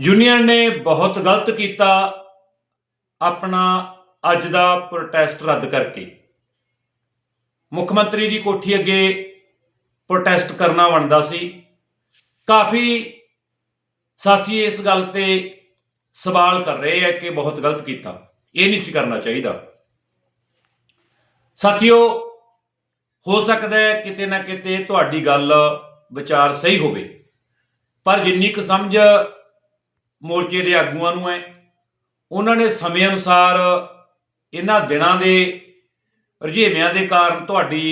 Union ਨੇ ਬਹੁਤ ਗਲਤ ਕੀਤਾ ਆਪਣਾ ਅੱਜ ਦਾ ਪ੍ਰੋਟੈਸਟ ਰੱਦ ਕਰਕੇ। ਮੁੱਖ ਮੰਤਰੀ ਦੀ ਕੋਠੀ ਅੱਗੇ ਪ੍ਰੋਟੈਸਟ ਕਰਨਾ ਬਣਦਾ ਸੀ। ਕਾਫੀ ਸਾਥੀ ਇਸ ਗੱਲ ਤੇ ਸਵਾਲ ਕਰ ਰਹੇ ਹੈ ਕਿ ਬਹੁਤ ਗਲਤ ਕੀਤਾ। ਇਹ ਨਹੀਂ ਸੀ ਕਰਨਾ ਚਾਹੀਦਾ। ਸਾਥੀਓ, ਹੋ ਸਕਦਾ ਹੈ ਕਿਤੇ ਨਾ ਕਿਤੇ ਤੁਹਾਡੀ ਗੱਲ ਵਿਚਾਰ ਸਹੀ ਹੋਵੇ। ਪਰ ਜਿੰਨੀ ਕੁ ਸਮਝ ਮੋਰਚੇ ਦੇ ਆਗੂਆਂ ਨੂੰ ਹੈ ਉਹਨਾਂ ਨੇ ਸਮੇਂ ਅਨੁਸਾਰ ਇਹਨਾਂ ਦਿਨਾਂ ਦੇ ਰੁਝੇਵਿਆਂ ਦੇ ਕਾਰਨ ਤੁਹਾਡੀ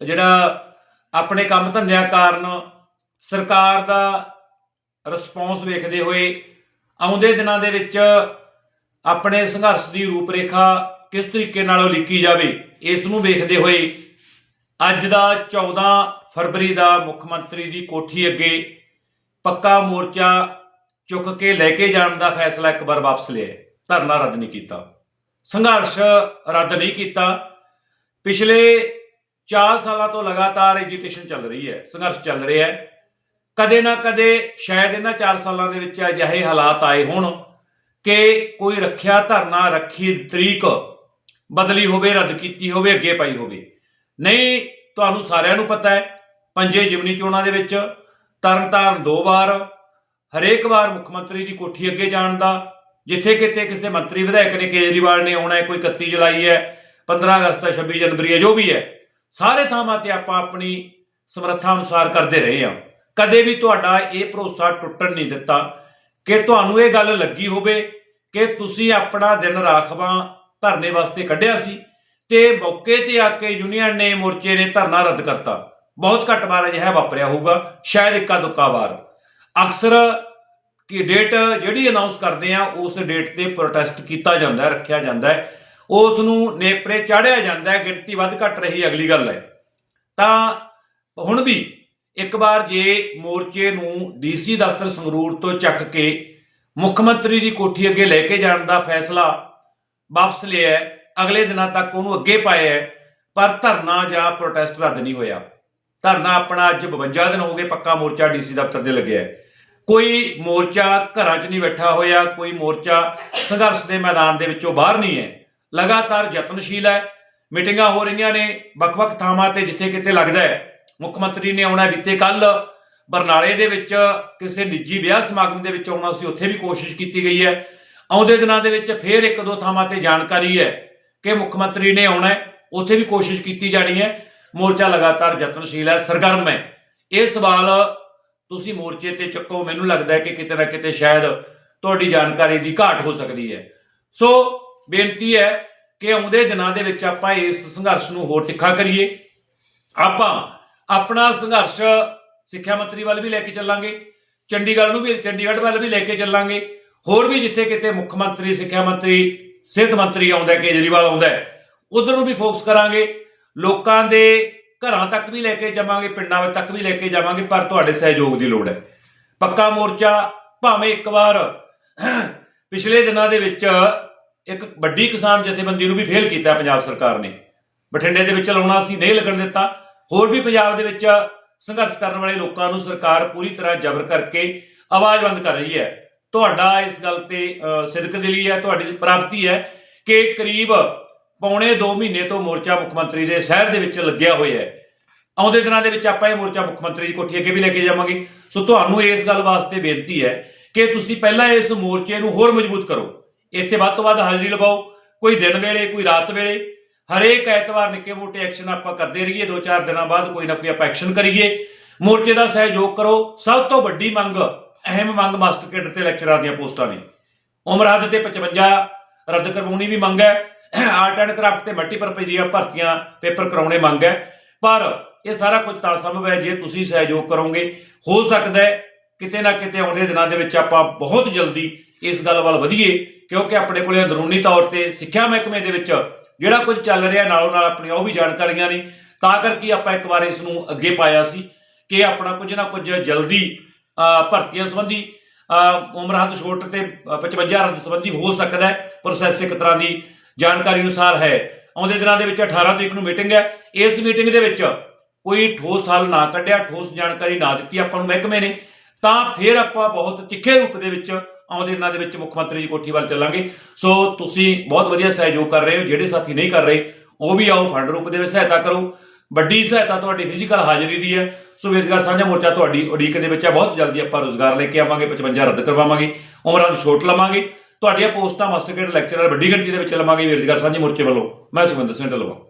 ਜਿਹੜਾ ਆਪਣੇ ਕੰਮ ਧੰਦਿਆਂ ਕਾਰਨ ਸਰਕਾਰ ਦਾ ਰਿਸਪੌਂਸ ਵੇਖਦੇ ਹੋਏ ਆਉਂਦੇ ਦਿਨਾਂ ਦੇ ਵਿੱਚ ਆਪਣੇ ਸੰਘਰਸ਼ ਦੀ ਰੂਪਰੇਖਾ ਕਿਸ ਤਰੀਕੇ ਨਾਲ ਉਲੀਕੀ ਜਾਵੇ, ਇਸ ਨੂੰ ਵੇਖਦੇ ਹੋਏ ਅੱਜ ਦਾ 14 ਫਰਵਰੀ ਦਾ ਮੁੱਖ ਮੰਤਰੀ ਦੀ ਕੋਠੀ ਅੱਗੇ ਪੱਕਾ ਮੋਰਚਾ ਚੁੱਕ ਕੇ ਲੈ ਕੇ ਜਾਣ ਦਾ ਫੈਸਲਾ ਇੱਕ ਵਾਰ ਵਾਪਸ ਲਿਆ ਧਰਨਾ ਰੱਦ ਨਹੀਂ ਕੀਤਾ। ਸੰਘਰਸ਼ ਰੱਦ ਨਹੀਂ ਕੀਤਾ। ਪਿਛਲੇ 4 ਸਾਲਾਂ ਤੋਂ ਲਗਾਤਾਰ ਐਜੀਟੇਸ਼ਨ ਚੱਲ ਰਹੀ ਹੈ। ਸੰਘਰਸ਼ ਚੱਲ ਰਿਹਾ ਹੈ। ਕਦੇ ਨਾ ਕਦੇ ਸ਼ਾਇਦ ਇਹਨਾਂ 4 ਸਾਲਾਂ ਦੇ ਵਿੱਚ ਅਜਿਹੇ ਹਾਲਾਤ ਆਏ ਹੋਣ ਕਿ ਕੋਈ ਰੱਖਿਆ ਧਰਨਾ ਰੱਖੀ ਤਰੀਕ ਬਦਲੀ ਹੋਵੇ, ਰੱਦ ਕੀਤੀ ਹੋਵੇ, ਅੱਗੇ ਪਾਈ ਹੋਵੇ। ਨਹੀਂ, ਤੁਹਾਨੂੰ ਸਾਰਿਆਂ ਨੂੰ ਪਤਾ ਹੈ, ਪੰਜੇ ਜਿਮਨੀ ਚੋਣਾਂ ਦੇ ਵਿੱਚ ਤਰਨਤਾਰਨ ਦੋ ਵਾਰ ਹਰੇਕ ਵਾਰ ਮੁੱਖ ਮੰਤਰੀ ਦੀ ਕੋਠੀ ਅੱਗੇ ਜਾਣ ਦਾ, ਜਿੱਥੇ ਕਿਤੇ ਕਿਸੇ ਮੰਤਰੀ ਵਿਧਾਇਕ ਨੇ ਕੇਜਰੀਵਾਲ ਨੇ ਆਉਣਾ ਹੈ, ਕੋਈ 31 ਜੁਲਾਈ ਹੈ 15 ਅਗਸਤ ਹੈ 26 ਜਨਵਰੀ ਹੈ, ਜੋ ਵੀ ਹੈ, ਸਾਰੇ ਥਾਵਾਂ ਤੇ ਆਪਾਂ ਆਪਣੀ ਸਮਰੱਥਾ ਅਨੁਸਾਰ ਕਰਦੇ ਰਹੇ ਹਾਂ। ਕਦੇ ਵੀ ਤੁਹਾਡਾ ਇਹ ਭਰੋਸਾ ਟੁੱਟਣ ਨਹੀਂ ਦਿੱਤਾ ਕਿ ਤੁਹਾਨੂੰ ਇਹ ਗੱਲ ਲੱਗੀ ਹੋਵੇ ਕਿ ਤੁਸੀਂ ਆਪਣਾ ਦਿਨ ਰਾਖਵਾਂ ਧਰਨੇ ਵਾਸਤੇ ਕੱਢਿਆ ਸੀ ਤੇ ਮੌਕੇ ਤੇ ਆ ਕੇ ਯੂਨੀਅਨ ਨੇ ਮੋਰਚੇ ਨੇ ਧਰਨਾ ਰੱਦ ਕਰਤਾ। ਬਹੁਤ ਘੱਟ ਵਾਰ ਅਜਿਹਾ ਵਾਪਰਿਆ ਹੋਊਗਾ, ਸ਼ਾਇਦ ਇੱਕਾ ਦੁੱਕਾ ਵਾਰ। ਅਕਸਰ ਕਿ ਡੇਟ ਜਿਹੜੀ ਅਨਾਉਂਸ ਕਰਦੇ ਆ, ਉਸ ਡੇਟ ਤੇ ਪ੍ਰੋਟੈਸਟ ਕੀਤਾ ਜਾਂਦਾ ਹੈ, ਰੱਖਿਆ ਜਾਂਦਾ ਹੈ। ਉਸ ਨੂੰ ਨੇਪਰੇ ਚਾੜਿਆ ਜਾਂਦਾ ਹੈ, ਗਿਣਤੀ ਵੱਧ ਘੱਟ ਰਹੀ ਅਗਲੀ ਗੱਲ ਹੈ। ਤਾਂ ਹੁਣ ਵੀ ਇੱਕ ਵਾਰ ਜੇ ਮੋਰਚੇ ਨੂੰ ਡੀਸੀ ਦਫ਼ਤਰ ਸੰਗਰੂਰ ਤੋਂ ਚੱਕ ਕੇ ਮੁੱਖ ਮੰਤਰੀ ਦੀ ਕੋਠੀ ਅੱਗੇ ਲੈ ਕੇ ਜਾਣ ਦਾ ਫੈਸਲਾ ਵਾਪਸ ਲਿਆ ਅਗਲੇ ਦਿਨਾਂ ਤੱਕ ਉਹਨੂੰ ਅੱਗੇ ਪਾਇਆ ਪਰ ਧਰਨਾ ਜਾਂ ਪ੍ਰੋਟੈਸਟ ਰੱਦ ਨਹੀਂ ਹੋਇਆ। ਧਰਨਾ ਆਪਣਾ ਅੱਜ 52 ਦਿਨ ਹੋ ਗਏ, ਪੱਕਾ ਮੋਰਚਾ ਡੀਸੀ ਦਫ਼ਤਰ ਦੇ ਲੱਗਿਆ ਹੈ। ਕੋਈ ਮੋਰਚਾ ਘਰਾਂ 'ਚ ਨਹੀਂ ਬੈਠਾ ਹੋਇਆ, ਕੋਈ ਮੋਰਚਾ ਸੰਘਰਸ਼ ਦੇ ਮੈਦਾਨ ਦੇ ਵਿੱਚੋਂ ਬਾਹਰ ਨਹੀਂ ਹੈ। ਲਗਾਤਾਰ ਯਤਨਸ਼ੀਲ ਹੈ। ਮੀਟਿੰਗਾਂ ਹੋ ਰਹੀਆਂ ਨੇ, ਵੱਖ-ਵੱਖ ਥਾਵਾਂ ਤੇ ਜਿੱਥੇ ਕਿਤੇ ਲੱਗਦਾ ਹੈ। ਮੁੱਖ ਮੰਤਰੀ ਨੇ ਆਉਣਾ ਬੀਤੇ ਕੱਲ ਬਰਨਾਲੇ ਦੇ ਵਿੱਚ ਕਿਸੇ ਨਿੱਜੀ ਵਿਆਹ ਸਮਾਗਮ ਦੇ ਵਿੱਚ ਆਉਣਾ ਸੀ, ਉੱਥੇ ਵੀ ਕੋਸ਼ਿਸ਼ ਕੀਤੀ ਗਈ ਹੈ। ਆਉਂਦੇ ਦਿਨਾਂ ਦੇ ਵਿੱਚ ਫੇਰ ਇੱਕ ਦੋ ਥਾਵਾਂ ਤੇ ਜਾਣਕਾਰੀ ਹੈ ਕਿ ਮੁੱਖ ਮੰਤਰੀ ਨੇ ਆਉਣਾ ਹੈ, ਉੱਥੇ ਵੀ ਕੋਸ਼ਿਸ਼ ਕੀਤੀ ਜਾਣੀ ਹੈ। ਮੋਰਚਾ ਲਗਾਤਾਰ ਯਤਨਸ਼ੀਲ ਹੈ, ਸਰਗਰਮ ਹੈ। ਇਹ ਸਵਾਲ ਤੁਸੀਂ ਮੋਰਚੇ ਤੇ ਚੱਕੋ, ਮੈਨੂੰ ਲੱਗਦਾ ਹੈ ਕਿ ਕਿਤੇ ਨਾ ਕਿਤੇ ਸ਼ਾਇਦ ਤੁਹਾਡੀ ਜਾਣਕਾਰੀ ਦੀ ਘਾਟ ਹੋ ਸਕਦੀ ਹੈ। ਸੋ, ਬੇਨਤੀ ਹੈ ਕਿ ਆਉਂਦੇ ਦਿਨਾਂ ਦੇ ਵਿੱਚ ਆਪਾਂ ਇਸ ਸੰਘਰਸ਼ ਨੂੰ ਹੋਰ ਤਿੱਖਾ ਕਰੀਏ। ਆਪਾਂ ਆਪਣਾ ਸੰਘਰਸ਼ ਸਿੱਖਿਆ ਮੰਤਰੀ ਵੱਲ ਵੀ ਲੈ ਕੇ ਚੱਲਾਂਗੇ, ਚੰਡੀਗੜ੍ਹ ਨੂੰ ਵੀ, ਚੰਡੀਗੜ੍ਹ ਵੱਲ ਵੀ ਲੈ ਕੇ ਚੱਲਾਂਗੇ। ਹੋਰ ਵੀ ਜਿੱਥੇ ਕਿਤੇ ਮੁੱਖ ਮੰਤਰੀ, ਸਿੱਖਿਆ ਮੰਤਰੀ, ਸਿਹਤ ਮੰਤਰੀ ਆਉਂਦਾ ਕੇਜਰੀਵਾਲ ਆਉਂਦਾ ਉਧਰ ਨੂੰ ਵੀ ਫੋਕਸ ਕਰਾਂਗੇ। ਲੋਕਾਂ ਦੇ ਘਰਾਂ ਤੱਕ ਵੀ ਲੈ ਕੇ ਜਾਵਾਂਗੇ ਪਿੰਡਾਂ ਵਿੱਚ ਤੱਕ ਵੀ ਲੈ ਕੇ ਜਾਵਾਂਗੇ ਪਰ ਤੁਹਾਡੇ ਸਹਿਯੋਗ ਦੀ ਲੋੜ ਹੈ। ਪੱਕਾ ਮੋਰਚਾ ਭਾਵੇਂ ਇੱਕ ਵਾਰ ਪਿਛਲੇ ਦਿਨਾਂ ਦੇ ਵਿੱਚ ਇੱਕ ਵੱਡੀ ਕਿਸਾਨ ਜਥੇਬੰਦੀ ਨੂੰ ਵੀ ਫੇਲ ਕੀਤਾ ਪੰਜਾਬ ਸਰਕਾਰ ਨੇ। ਬਠਿੰਡੇ ਦੇ ਵਿੱਚ ਲਾਉਣਾ ਸੀ ਨਹੀਂ ਲੱਗਣ ਦਿੱਤਾ। ਹੋਰ ਵੀ ਪੰਜਾਬ ਦੇ ਵਿੱਚ ਸੰਘਰਸ਼ ਕਰਨ ਵਾਲੇ ਲੋਕਾਂ ਨੂੰ ਸਰਕਾਰ ਪੂਰੀ ਤਰ੍ਹਾਂ ਜ਼ਬਰ ਕਰਕੇ ਆਵਾਜ਼ ਬੰਦ ਕਰ ਰਹੀ ਹੈ। ਤੁਹਾਡਾ ਇਸ ਗੱਲ ਤੇ ਅ, ਸਿਦਕ ਦਿਲੀ ਹੈ ਤੁਹਾਡੀ ਪ੍ਰਾਪਤੀ ਹੈ ਕਿ ਕਰੀਬ ਪੌਣੇ 2 ਮਹੀਨੇ ਤੋਂ ਮੋਰਚਾ ਮੁੱਖ ਮੰਤਰੀ ਦੇ ਸ਼ਹਿਰ ਦੇ ਵਿੱਚ ਲੱਗਿਆ ਹੋਇਆ ਹੈ। ਆਉਂਦੇ ਦਿਨਾਂ ਦੇ ਵਿੱਚ ਆਪਾਂ ਇਹ ਮੋਰਚਾ ਮੁੱਖ ਮੰਤਰੀ ਦੀ ਕੋਠੀ ਅੱਗੇ ਵੀ ਲੈ ਕੇ ਜਾਵਾਂਗੇ। ਸੋ ਤੁਹਾਨੂੰ ਇਸ ਗੱਲ ਵਾਸਤੇ ਬੇਨਤੀ ਹੈ ਕਿ ਤੁਸੀਂ ਪਹਿਲਾਂ ਇਸ ਮੋਰਚੇ ਨੂੰ ਹੋਰ ਮਜ਼ਬੂਤ ਕਰੋ। ਇੱਥੇ ਵੱਧ ਤੋਂ ਵੱਧ ਹਾਜ਼ਰੀ ਲਵਾਓ ਕੋਈ ਦਿਨ ਵੇਲੇ, ਕੋਈ ਰਾਤ ਵੇਲੇ। ਹਰੇਕ ਐਤਵਾਰ ਨਿੱਕੇ ਮੋਟੇ ਐਕਸ਼ਨ ਆਪਾਂ ਕਰਦੇ ਰਹੀਏ। ਦੋ ਚਾਰ ਦਿਨਾਂ ਬਾਅਦ ਕੋਈ ਨਾ ਕੋਈ ਆਪਾਂ ਐਕਸ਼ਨ ਕਰੀਏ। ਮੋਰਚੇ ਦਾ ਸਹਿਯੋਗ ਕਰੋ। ਸਭ ਤੋਂ ਵੱਡੀ ਮੰਗ, ਅਹਿਮ ਮੰਗ ਮਾਸਟਰ ਕੇਡਰ ਤੇ ਲੈਕਚਰਾਂ ਦੀਆਂ ਪੋਸਟਾਂ ਨੇ। ਉਮਰ ਹੱਦ ਤੇ 55 ਰੱਦ ਕਰਵਾਉਣੀ ਵੀ ਮੰਗ ਹੈ। ਆਰਟ ਐਂਡ ਕਰਾਫਟ ਤੇ ਮਲਟੀਪਰਪਸ ਦੀਆਂ ਭਰਤੀਆਂ ਪੇਪਰ ਕਰਾਉਣੇ ਮੰਗ ਹੈ। ਪਰ ਇਹ ਸਾਰਾ ਕੁਝ ਤਾਂ ਸੰਭਵ ਹੈ ਜੇ ਤੁਸੀਂ ਸਹਿਯੋਗ ਕਰੋਗੇ। ਹੋ ਸਕਦਾ ਹੈ ਕਿਤੇ ਨਾ ਕਿਤੇ ਆਉਂਦੇ ਦਿਨਾਂ ਦੇ ਵਿੱਚ ਆਪਾਂ ਬਹੁਤ ਜਲਦੀ ਇਸ ਗੱਲ ਵੱਲ ਵਧੀਏ ਕਿਉਂਕਿ ਆਪਣੇ ਕੋਲੇ ਅੰਦਰੂਨੀ ਤੌਰ ਤੇ ਸਿੱਖਿਆ ਮਹਿਕਮੇ ਦੇ ਵਿੱਚ ਜਿਹੜਾ ਕੁਝ ਚੱਲ ਰਿਹਾ ਨਾਲੋਂ ਨਾਲ ਆਪਣੀਆਂ ਉਹ ਵੀ ਜਾਣਕਾਰੀਆਂ ਨੇ। ਤਾਂ ਕਰਕੇ ਆਪਾਂ ਇੱਕ ਵਾਰ ਇਸ ਨੂੰ ਅੱਗੇ ਪਾਇਆ ਸੀ ਕਿ ਆਪਣਾ ਕੁਝ ਨਾ ਕੁਝ ਜਲਦੀ ਭਰਤੀਆਂ ਸੰਬੰਧੀ ਉਮਰ ਹੱਦ ਛੋਟ ਤੇ ਅਹ, 55 ਰੱਦ ਸੰਬੰਧੀ ਹੋ ਸਕਦਾ ਹੈ। ਪ੍ਰੋਸੈਸ ਇੱਕ ਤਰ੍ਹਾਂ ਦੀ ਜਾਣਕਾਰੀ ਅਨੁਸਾਰ ਹੈ। ਆਉਂਦੇ ਦਿਨਾਂ ਦੇ ਵਿੱਚ 18 ਤਰੀਕ ਨੂੰ ਮੀਟਿੰਗ ਹੈ। ਇਸ ਮੀਟਿੰਗ ਦੇ ਵਿੱਚ ਕੋਈ ਠੋਸ ਹੱਲ ਨਾ ਕੱਢਿਆ, ਠੋਸ ਜਾਣਕਾਰੀ ਨਾ ਦਿੱਤੀ ਆਪਾਂ ਨੂੰ ਮਹਿਕਮੇ ਨੇ। ਤਾਂ ਫਿਰ ਆਪਾਂ ਬਹੁਤ ਤਿੱਖੇ ਰੂਪ ਦੇ ਵਿੱਚ ਆਉਂਦੇ ਦਿਨਾਂ ਦੇ ਵਿੱਚ ਮੁੱਖ ਮੰਤਰੀ ਦੀ ਕੋਠੀ ਵੱਲ ਚੱਲਾਂਗੇ। ਸੋ ਤੁਸੀਂ ਬਹੁਤ ਵਧੀਆ ਸਹਿਯੋਗ ਕਰ ਰਹੇ ਹੋ, ਜਿਹੜੇ ਸਾਥੀ ਨਹੀਂ ਕਰ ਰਹੇ, ਉਹ ਵੀ ਆਓ ਫੰਡ ਰੂਪ ਦੇ ਵਿੱਚ ਸਹਾਇਤਾ ਕਰੋ। ਵੱਡੀ ਸਹਾਇਤਾ ਤੁਹਾਡੀ ਫਿਜ਼ੀਕਲ ਹਾਜ਼ਰੀ ਦੀ ਹੈ। ਸੋ ਰੁਜ਼ਗਾਰ ਸਾਂਝਾ ਮੋਰਚਾ ਤੁਹਾਡੀ ਉਡੀਕ ਦੇ ਵਿੱਚ ਹੈ। ਬਹੁਤ ਜਲਦੀ ਆਪਾਂ ਰੋਜ਼ਗਾਰ ਲੈ ਕੇ ਆਵਾਂਗੇ 55 ਰੱਦ ਕਰਵਾਵਾਂਗੇ, ਉਮਰਾਂ ਨੂੰ ਛੋਟ ਲਵਾਂਗੇ। ਤੁਹਾਡੀਆਂ ਪੋਸਟਾਂ ਮਾਸਟਰ ਗ੍ਰੇਡ ਲੈਕਚਰਰ ਵੱਡੀ ਗਿਣਤੀ ਦੇ ਵਿੱਚ ਲਵਾਂਗੇ ਰੁਜ਼ਗਾਰ ਸਾਂਝੀ ਮੋਰਚੇ ਵੱਲੋਂ। ਮੈਂ ਸੁਖਵਿੰਦਰ ਸਿੰਘ ਢਲਵਾ